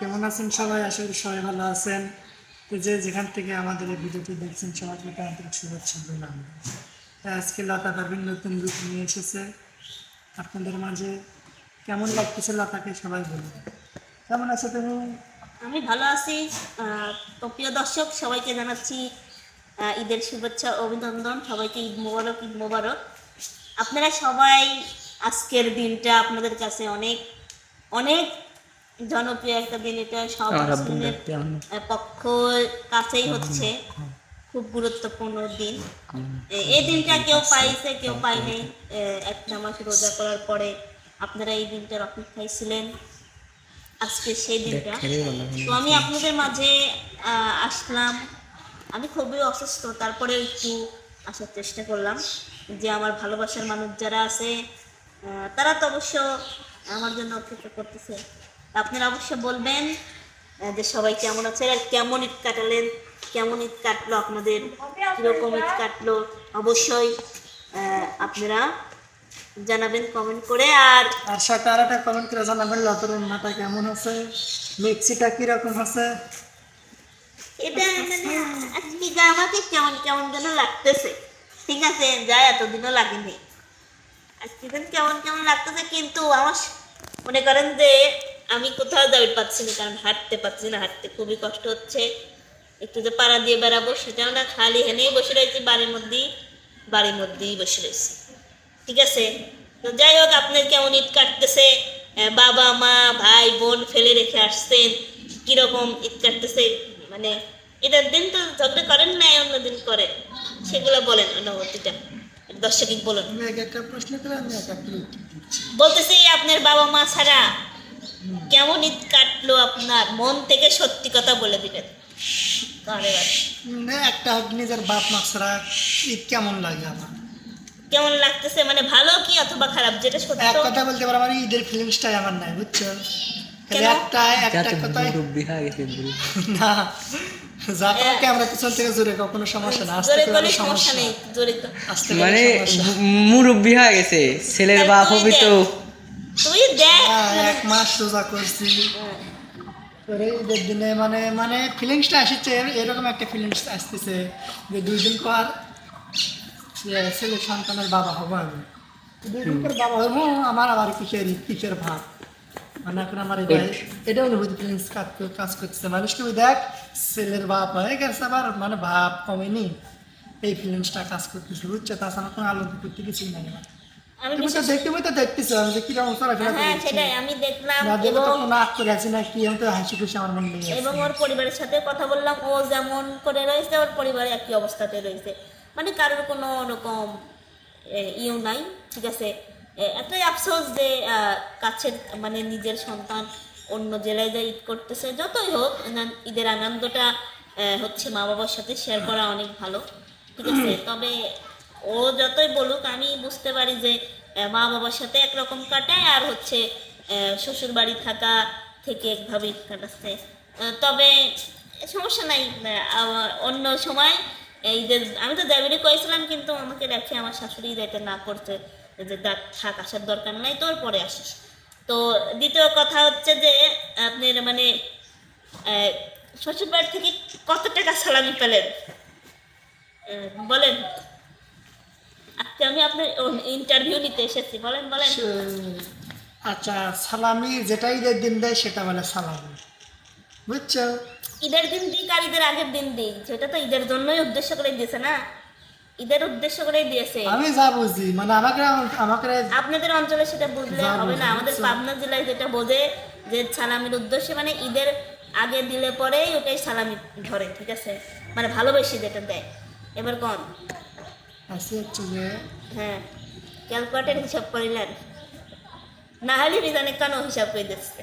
কেমন আছেন সবাই? করি সবাই ভালো আছেন। যে যেখান থেকে আমাদের এই ভিডিওটি দেখছেন প্রতি আন্তরিক শুভেচ্ছা দিলাম আজকে লতা পারভিন নতুন রূপ নিয়ে এসেছে। আপনাদের মাঝে কেমন লাগতেছে লতাকে সবাই বলুন। কেমন আছো তুমি? আমি ভালো আছি। তো প্রিয় দর্শক, সবাইকে জানাচ্ছি ঈদের শুভেচ্ছা অভিনন্দন। সবাইকে ঈদ মোবারক ঈদ মোবারক। আপনারা সবাই আজকের দিনটা আপনাদের কাছে অনেক অনেক জনপ্রিয় একটা দিন এটা সব মুসলিমের পক্ষ কাছেই হচ্ছে। খুব গুরুত্বপূর্ণ দিন। এই দিনটা কেউ পাইছে কেউ পাই নাই একটা মাস রোজা করার পরে আপনারা এই দিনটার অপেক্ষায় ছিলেন। আজকে সেই দিনটা। তো আমি আপনাদের মাঝে আসলাম। আমি খুবই অসুস্থ তারপরে একটু আসার চেষ্টা করলাম যে আমার ভালোবাসার মানুষ যারা আছে তারা তো অবশ্য আমার জন্য অপেক্ষা করতেছে। আপনারা অবশ্য বলবেন যে সবাই কেমন আছে আর কেমন ঈদ কাটালেন কেমন ঈদ কাটলো আপনাদের কীরকম ঈদ কাটলো অবশ্যই আপনারা জানাবেন কমেন্ট করে আর আর সাথে আর একটা কমেন্ট করে জানাবেন লতার মাথা কেমন আছে মিক্সিটা কীরকম আছে? এটা মানে আজকে আমাকে কেমন কেমন যেন লাগতেছে। ঠিক আছে যা এতদিনও লাগেনি। আজকে কেমন কেমন লাগতেছে কিন্তু আমার মনে করেন যে আমি কোথাও যাই পাচ্ছি না কারণ হাঁটতে পারছি না হাঁটতে খুবই কষ্ট হচ্ছে। একটু যে পাড়া দিয়ে বেড়াবো সেটাও না খালি হেনেই বসে রয়েছি বাড়ির মধ্যেই বাড়ির মধ্যেই বসে রয়েছি। ঠিক আছে? তো যাই হোক আপনার কেমন ঈদ কাটতেছে? বাবা মা ভাই বোন ফেলে রেখে আসছেন কীরকম ঈদ কাটতেছে? মানে এটার দিন তো ঝগড়া করেন না অন্য দিন করে। সেগুলো বলেন অনুভূতিটা। দর্শক বলুন। বলতেছি আপনার বাবা মা ছাড়া কেমন ঈদ কাটলো আপনার? মন থেকে সত্যি কথা বলে দিবেন। না, একটা নিজের বাপ মা ছাড়া ঈদ কেমন লাগে আমার? কেমন লাগতেছে? মানে ভালো কি অথবা খারাপ? যেটা সত্য। এক কথা বলতে পারো আমার ঈদের ফিলিংসটাই আমার নাই বুঝছ? একটা একটা কথাই না মানে। মুরব্বী হয়ে গেছে ছেলের বাপ হবি তো। তুই দেখ। হ্যাঁ, এক মাস রোজা করছি। পরে ঈদের দিনে মানে মানে ফিলিংসটা আসছে এরকম একটা ফিলিংস আসতেছে যে দুই দিন পর ছেলে সন্তানের বাবা হব আমি। দুই দিন পর বাবা হব আমার আবার কিসের কিসের ভাব? মানে এখন আমার এটা এটা অনুভূতি ফিলিংস কাজ কর- মানুষ তুমি দেখ ছেলের বাপ হয়ে গেছে আবার মানে ভাব কমেনি। এই ফিলিংসটা কাজ করতেছে বুঝছ? তাছাড়া কোনো আলোচনা করতে কিছুই নাই আমার। আমি তুমি তো বিশেষ- তো দেখতেছো আমি যে কীরকম চলাফেরা হ্যাঁ সেটাই আমি দেখলাম না দেখে তো এবং কোনো আগ করে আছি না কি আমি তো হাসি খুশি আমার মনে লেগে এবং ওর পরিবারের সাথে কথা বললাম ও যেমন করে রয়েছে ওর পরিবারে একই অবস্থাতে রয়েছে। মানে কারোর কোনো রকম ইয়েও নাই ঠিক আছে? এতই আফসোস যে কাছের মানে নিজের সন্তান অন্য জেলায় যা ঈদ করতেছে যতই হোক ঈদের আনন্দটা হচ্ছে মা বাবার সাথে শেয়ার করা অনেক ভালো ঠিক আছে? তবে ও যতই বলুক, আমি বুঝতে পারি যে মা বাবার সাথে একরকম কাটায় আর হচ্ছে শ্বশুর বাড়ি থাকা থেকে একভাবেই কাটাচ্ছে। তবে সমস্যা নাই অন্য সময় এই যে, আমি তো দেবেরই কয়েছিলাম কিন্তু আমাকে রেখে আমার শাশুড়ি এটা না করছে যে দেখ, থাক, আসার দরকার নাই, তোর পরে আসিস। তো দ্বিতীয় কথা হচ্ছে যে, আপনার মানে শ্বশুর বাড়ি থেকে কত টাকা সালামি পেলেন? বলেন। আজকে আমি আপনার ইন্টারভিউ নিতে এসেছি বলেন বলেন। আচ্ছা সালামি যেটা ঈদের দিন দেয় সেটা বলে সালামি। বুঝছ? ঈদের দিন আর ঈদের আগের দিন সেটা তো ঈদের জন্যই উদ্দেশ্য করে দিয়েছে না? ঈদের উদ্দেশ্য করেই দিয়েছে। আমি যা বুঝি মানে আমাকে আমাকে আপনাদের অঞ্চলে সেটা বুঝলে হবে না আমাদের পাবনা জেলায় যেটা বোঝে যে সালামির উদ্দেশ্যে মানে ঈদের আগে দিলে পরেই ওটাই সালামি ধরে ঠিক আছে? মানে ভালোবেসে যেটা দেয়। এবার কোন? আছে হচ্ছে যে হ্যাঁ ক্যালকুলেটার হিসাব করিলেন? না হলে বিধানে কেন হিসাব করে দিচ্ছে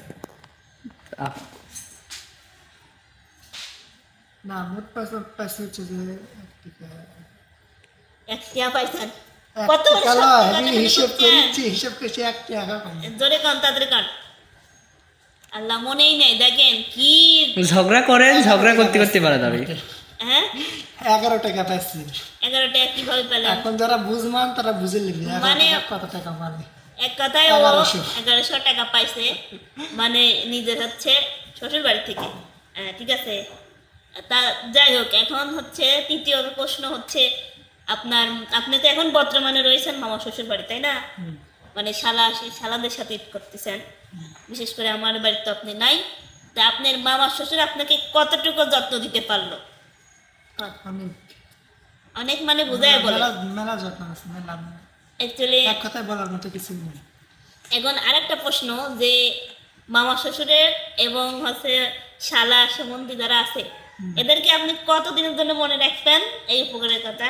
না মোট পয়সা পয়সা হচ্ছে যে এক টাকা। পাইছেন? কত হিসেব? করেছি হিসেব করেছি এক টাকা জোরে কান তাড়াতাড়ি কান। আল্লাহ মনেই নেই দেখেন কি ঝগড়া করেন ঝগড়া করতে করতে পারা যাবে হ্যাঁ? এগারো টাকা পাইছি এগারো টাকা কীভাবে পেলেন এখন যারা বুঝমান তারা বুঝে নিবি। মানে- কত টাকা মানে? এক কথায় ও এগারোশো। টাকা পাইছে। মানে নিজের হচ্ছে শ্বশুর বাড়ি থেকে। ঠিক আছে। তা যাই হোক এখন হচ্ছে তৃতীয় প্রশ্ন হচ্ছে আপনার আপনি তো এখন বর্তমানে রয়েছেন মামা শ্বশুর বাড়ি তাই না। মানে শালা শালাদের সাথে ঈদ করতেছেন। বিশেষ করে আমার বাড়িতে আপনি নাই। তা আপনার মামা শ্বশুর আপনাকে কতটুকু যত্ন দিতে পারল? আমি অনেক মানে বুঝায় বলে। মেলা যত্ন আছে মেলা অ্যাকচুয়ালি এক কথায় বলার মতো কিছু নেই। এখন আরেকটা প্রশ্ন যে মামা শ্বশুরের এবং হচ্ছে শালা সম্বন্ধী যারা আছে এদেরকে আপনি কতদিনের জন্য মনে রাখবেন এই উপকারের কথা?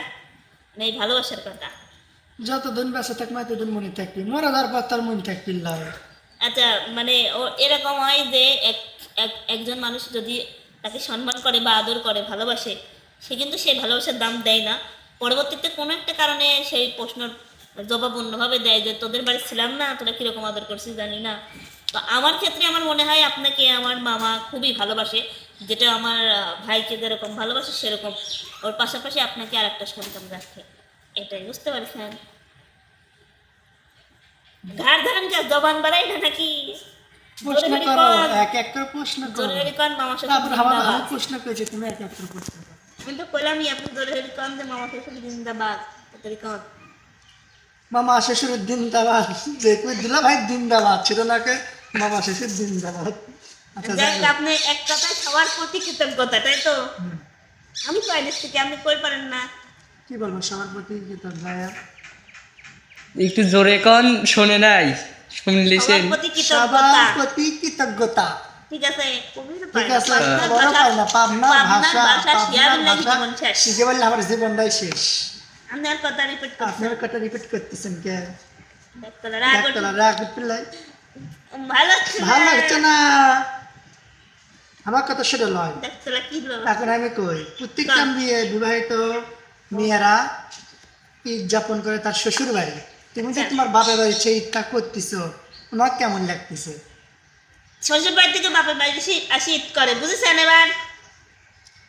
মানে এই ভালোবাসার কথা? যতদিন বেঁচে থাকবে এতদিন মনে থাকবি। মরে যাওয়ার পর তার মনে থাকবি আচ্ছা মানে ও এরকম হয় যে এক এক- একজন মানুষ যদি তাকে সম্মান করে বা আদর করে ভালোবাসে সে কিন্তু সেই ভালোবাসার দাম দেয় না। পরবর্তীতে কোনো একটা কারণে সেই প্রশ্নের জবাব অন্যভাবে দেয় যে তোদের বাড়ি ছিলাম না তোরা কীরকম আদর করছিস জানি না। তো আমার ক্ষেত্রে আমার মনে হয় আপনাকে আমার মামা খুবই ভালোবাসে। যেটা আমার ভাইকে যেরকম ভালোবাসে সেরকম। ওর পাশাপাশি আপনাকে আর একটা সন্তান রাখে। এটাই বুঝতে পারছেন? ঘাড় ধান যা জবান বাড়াই না নাকি? প্রশ্ন করো এক এক করে। প্রশ্ন করো তারপর আমার প্রশ্ন করেছি তুমি এক এক করে প্রশ্ন করো। আমি তো কইলামই আপনি কন মামা শ্বশুর জিন্দাবাদ। কন মামা যে দিলা ভাই দিনদাবাদ ছিল নাকি মামা শ্বশুর দিনদাবাদ আচ্ছা যাই আপনি এক কথায় সবার প্রতি কৃতজ্ঞতা তাই তো? আমি তো আইনের থেকে আপনি কই পারেন না? কি বলব সবার প্রতি কৃতজ্ঞ একটু জোরে কন শোনে নাই শুনলিছেন? সবার প্রতি সবার প্রতি কৃতজ্ঞতা। ঠিক আছে? ঠিক আছে। না, বড় পাই না পাবনা ভাষা শিখে বললে আমার জীবনটাই শেষ। আপনার কথা রিপিট আপনার কথা রিপিট করতেছেন কে? ভালো লাগছে না। আমার কথা সেটা হলো? এখন আমি কই? প্রত্যেকটা বিয়ে বিবাহিত মেয়েরা ঈদ যাপন করে তার শ্বশুর বাড়ি তুমি যে তোমার বাবার বাড়ি সেই ঈদটা করতেছো তোমার কেমন লাগতেছে? শ্বশুর বাড়ি থেকে বাপের বাড়ি আসি ঈদ করে বুঝেছেন এবার?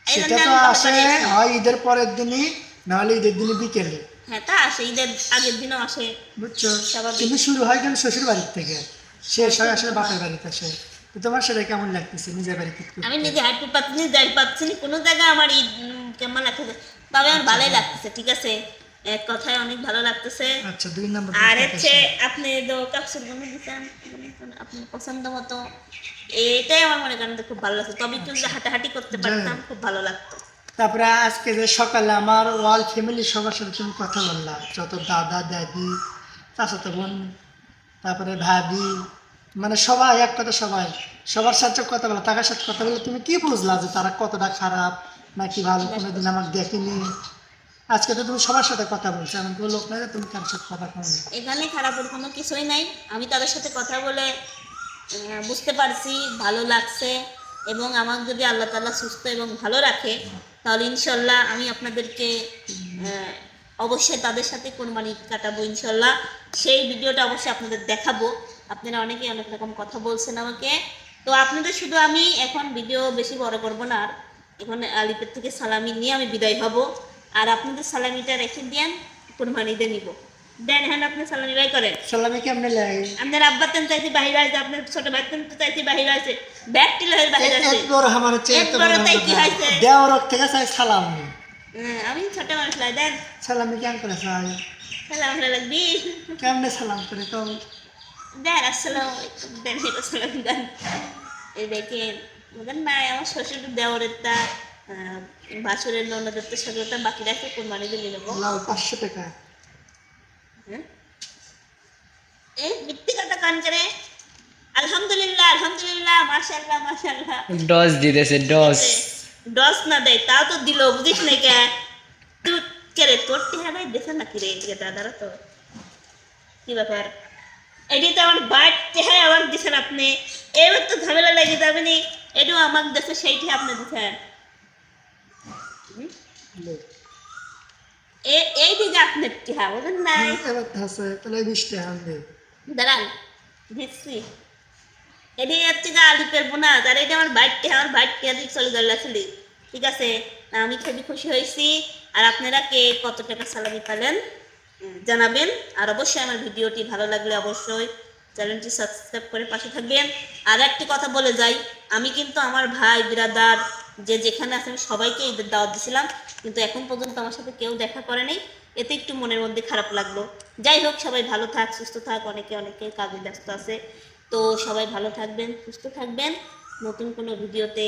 সেটা তো আসে হয় ঈদের পরের দিনই নাহলে ঈদের দিনে বিকেলে। হ্যাঁ তা আসে ঈদের আগের দিনও আসে। বুঝছ। কিন্তু শুরু হয় কেন শ্বশুর বাড়ির থেকে। শেষ হয় আসলে বাপের বাড়িতে আসে। তো তোমার সেটা কেমন লাগতেছে নিজের বাড়িতে? আমি নিজে হাঁটতে যাই কোনো জায়গায় আমার ঈদ কেমন লাগতেছে? তবে আমার ভালোই লাগতেছে ঠিক আছে? এক কথায় অনেক ভালো লাগতেছে। আচ্ছা দুই নম্বর আর হচ্ছে আপনি তো কাপসুরগুলো আপনার পছন্দ মতো। এটাই আমার মনে করেন খুব ভালো লাগছে। তবে একটু হাঁটাহাঁটি করতে পারতাম খুব ভালো লাগতো। তারপরে আজকে যে সকালে আমার ফ্যামিলি সবার সাথে তুমি কথা বললা। যত দাদা দাদি চাচাতো বোন তারপরে ভাবি মানে সবাই এক কথা সবাই। সবার সাথে কথা বলা তাদের সাথে কথা বলে তুমি কি বুঝলা যে তারা কতটা খারাপ নাকি ভালো? কোনোদিন আমাকে দেখেনি। আজকে তো তুমি সবার সাথে কথা বলছো, এমন কোনো লোক নাই যে তুমি কারোর সাথে কথা বলো এখানে খারাপের কোনো কিছুই নাই। আমি তাদের সাথে কথা বলে বুঝতে পারছি, ভালো লাগছে, এবং আমাকে যদি আল্লাহ তাআলা সুস্থ এবং ভালো রাখে, তাহলে ইনশাল্লাহ আমি আপনাদেরকে অবশ্যই তাদের সাথে কোরবানি কাটাবো ইনশাল্লাহ সেই ভিডিওটা অবশ্যই আপনাদের দেখাবো। আপনারা অনেকেই অনেক রকম কথা বলছেন আমাকে। তো আপনাদের শুধু আমি এখন ভিডিও বেশি বড় করব না, আর এখন আলিপের থেকে সালামি নিয়ে আমি বিদায় হব। আর আপনাদের সালামিটা রেখে দিয়েন কোরবানিতে নিব। দেন হ্যাঁ আপনি সালামি বাই করেন। সালামে কেমনে লাগে? আপনার আব্বা তেন চাইতে বাহির আছে আপনার ছোট ভাই তেন তো চাইতে বাহির আছে ব্যাগ টিল হয়ে বাহির আছে এক বড় আমার হচ্ছে এক বড় তাই কি হয়েছে? দেওয়ার থেকে চাই সালাম। হ্যাঁ, আমি ছোট মানুষ লাই দেন। সালামি কেমন করে চাই সালাম হলে লাগবি। কেমনে সালাম করে তো দেন আসসালাম আলাইকুম। দেন সালাম দেন। এই দেখেন বলেন না আমার শ্বশুর দেওয়ারের তা। বাছুরের ননদের তো সাথে বাকি রাখে কোরবানি দিয়ে নেব? পাঁচশো টাকা। হ্যাঁ? এই মিথ্যে কথা কান করে আলহামদুলিল্লাহ আলহামদুলিল্লাহ মাশাল্লাহ মাশাল্লাহ ডস দিতেছে ডস। ডস না দেয় তাও তো দিল বুঝিস না কে? তুই কে রে তোর টেহা ভাই দেখে নাকি রে? এদিকে দাদারা তো। কি ব্যাপার? এটি তো আমার আমার দিছেন আপনি। এবার তো ঝামেলা লেগে যাবে নি। এটাও আমার দেশে সেইটি আপনি দিছেন। এই দিকে আপনার টেহা বুঝলেন নাই। এবার আছে তাহলে বিশ টাকা আনবে দাঁড়ান দিচ্ছি। এটি হচ্ছে গা আলিপের বোনা আর এটা আমার আমার চলে গেল আসলে ঠিক আছে আমি খুবই খুশি হয়েছি। আর আপনারা কে কত টাকা স্যালারি পেলেন জানাবেন। আর অবশ্যই আমার ভিডিওটি ভালো লাগলে অবশ্যই চ্যানেলটি সাবস্ক্রাইব করে পাশে থাকবেন। আর একটি কথা বলে যাই আমি কিন্তু আমার ভাই বিরাদার যে যেখানে আছে আমি সবাইকে ঈদের দাওয়াত দিয়েছিলাম কিন্তু এখন পর্যন্ত আমার সাথে কেউ দেখা করে নাই। এতে একটু মনের মধ্যে খারাপ লাগল। যাই হোক, সবাই ভালো থাক, সুস্থ থাক, অনেকে অনেকে কাজে ব্যস্ত আছে। তো সবাই ভালো থাকবেন, সুস্থ থাকবেন। নতুন কোনো ভিডিওতে